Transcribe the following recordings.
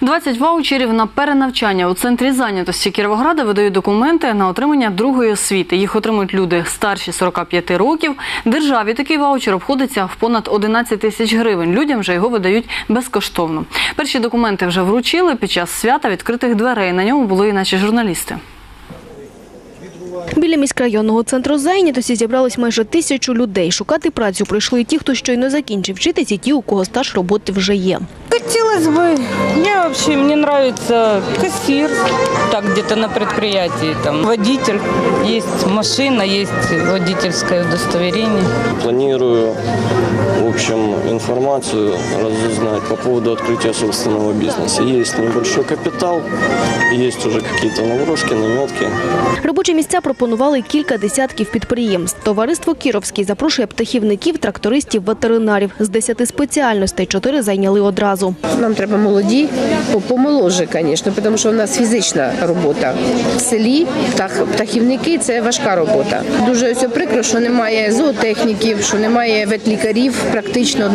20 ваучерів на перенавчання у центрі зайнятості Кіровограда видають документи на отримання другої освіти. Їх отримують люди старші 45 років. Державі такий ваучер обходиться в понад 11 тисяч гривень. Людям вже його видають безкоштовно. Перші документи вже вручили під час свята відкритих дверей. На ньому були і наші журналісти. Біля міськрайонного центру зайнятості зібрались майже тисячу людей. Шукати працю прийшли і ті, хто щойно закінчив вчитись, і ті, у кого стаж роботи вже є. Хотелось бы. Я вообще, мне нравится кассир, так где-то на предприятии, там водитель, есть машина, есть водительское удостоверение. Планирую, в общем, информацию разузнать по поводу открытия собственного бизнеса. Есть небольшой капитал, есть уже какие-то наброшки, наметки. Робочі місця пропонували кілька десятків підприємств. Товариство Кіровський запрошує птахівників, трактористів, ветеринарів. З 10 спеціальностей чотири зайняли одразу. Нам треба молоді, помоложе, звісно, тому що у нас фізична робота. В селі птах, птахівники це важка робота. Дуже ось прикро, що немає зоотехніків, що немає ветлікарів. Практично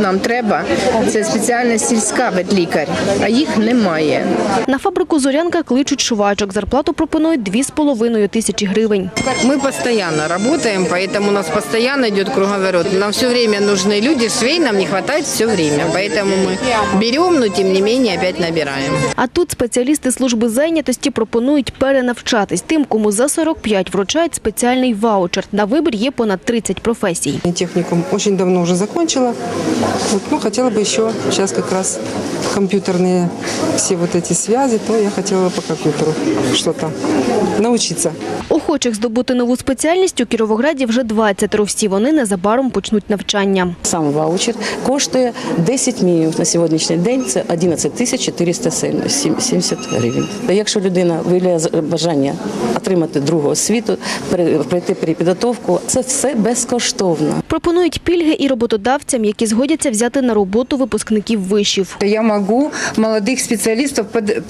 нам треба. Це спеціальна сільська ветлікар, а їх немає. На фабрику «Зорянка» кличуть швачок. Зарплату пропонують 2,5 тисячі гривень. Мы постоянно работаем, поэтому у нас постоянно идет круговорот. Нам все время нужны люди, швей нам не хватает все время. Поэтому мы берем, но тем не менее опять набираем. А тут спеціалісти служби зайнятості пропонують перенавчатись. Тим, кому за 45 вручають спеціальний ваучер. На вибір є понад 30 професій. Техникум очень давно уже закончила. Вот, ну, хотела бы еще сейчас как раз компьютерные все вот эти связи, то я хотела по компьютеру что-то научиться. Охочих здобути нову спеціальність у Кіровограді вже 20. Всі вони незабаром почнуть навчання. Сам ваучер коштує 10 мінімум на сьогоднішній день. Це 11 тисяч 470 гривень. Якщо людина виявляє бажання отримати другу освіту, пройти перепідготовку, це все безкоштовно. Пропонують пільги і роботодавцям, які згодяться взяти на роботу випускників вишів. Я могу молодых специалистов под,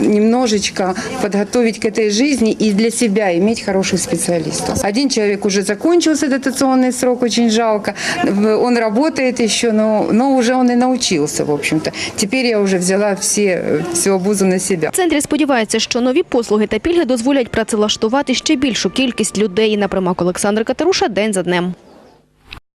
немножечко подготовить к этой жизни и для себя иметь хороших специалистов. Один человек уже закончился дотационный срок, очень жалко. Он работает еще, но, но уже он и научился, в общем-то. Теперь я уже взяла все, всю обузу на себя. В центрі сподіваються, що нові послуги та пільги дозволять працевлаштувати ще більшу кількість людей. Напрямок Олександр Катеруша день за днем.